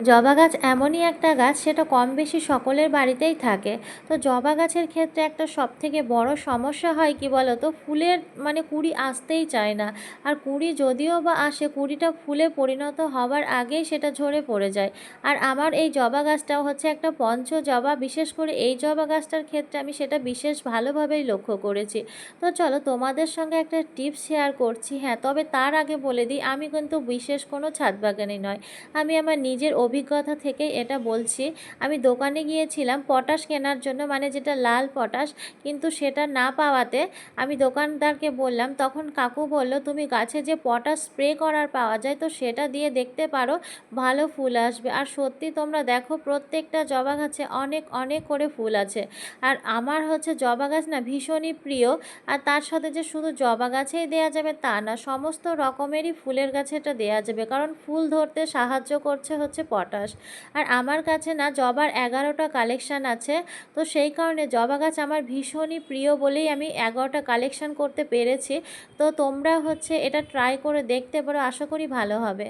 জবা গাছ এমনই একটা গাছ, সেটা কম বেশি সকলের বাড়িতেই থাকে। তো জবা গাছের ক্ষেত্রে একটা সব থেকে বড় সমস্যা হয় কি বলো তো ফুলের মানে কুঁড়ি আসতেই চায় না। আর কুঁড়ি যদিও বা আসে, কুঁড়িটা ফুলে পরিণত হওয়ার আগেই সেটা ঝরে পড়ে যায়। আর আমার এই জবা গাছটাও হচ্ছে একটা পঞ্চ জবা, বিশেষ করে এই জবা গাছটার ক্ষেত্রে আমি সেটা বিশেষ ভালোভাবেই লক্ষ্য করেছি। তো চলো তোমাদের সঙ্গে একটা টিপস শেয়ার করছি। হ্যাঁ তবে তার আগে বলে দিই, আমি কিন্তু বিশেষ কোনো ছাদ বাগানি নয়। আমি আমার নিজের অভিজ্ঞতা থেকে এটা বলছি। আমি দোকানে গিয়েছিলাম পটাশ কেনার জন্য মানে যেটা লাল পটাশ, কিন্তু সেটা না পাওয়াতে আমি দোকানদারকে বললাম, তখন কাকু বলল, তুমি গাছে যে পটাশ স্প্রে করার পাওয়া যায়, তো সেটা দিয়ে দেখতে পারো, ভালো ফুল আসবে। আর সত্যি তোমরা দেখো, প্রত্যেকটা জবা গাছে অনেক অনেক করে ফুল আছে। আর আমার হচ্ছে জবা গাছ না ভীষণই প্রিয়, আর তার সাথে যে শুধু জবা গাছেই দেয়া যাবে তা না, সমস্ত রকমেরই ফুলের গাছে এটা দেওয়া যাবে। কারণ ফুল ধরতে সাহায্য করছে হচ্ছে পটাশ। আর আমার কাছে না জবার এগারোটা কালেকশান আছে, তো সেই কারণে জবা গাছ আমার ভীষণই প্রিয় বলেই আমি এগারোটা কালেকশান করতে পেরেছি। তো তোমরা হচ্ছে এটা ট্রাই করে দেখতে পারো, আশা করি ভালো হবে।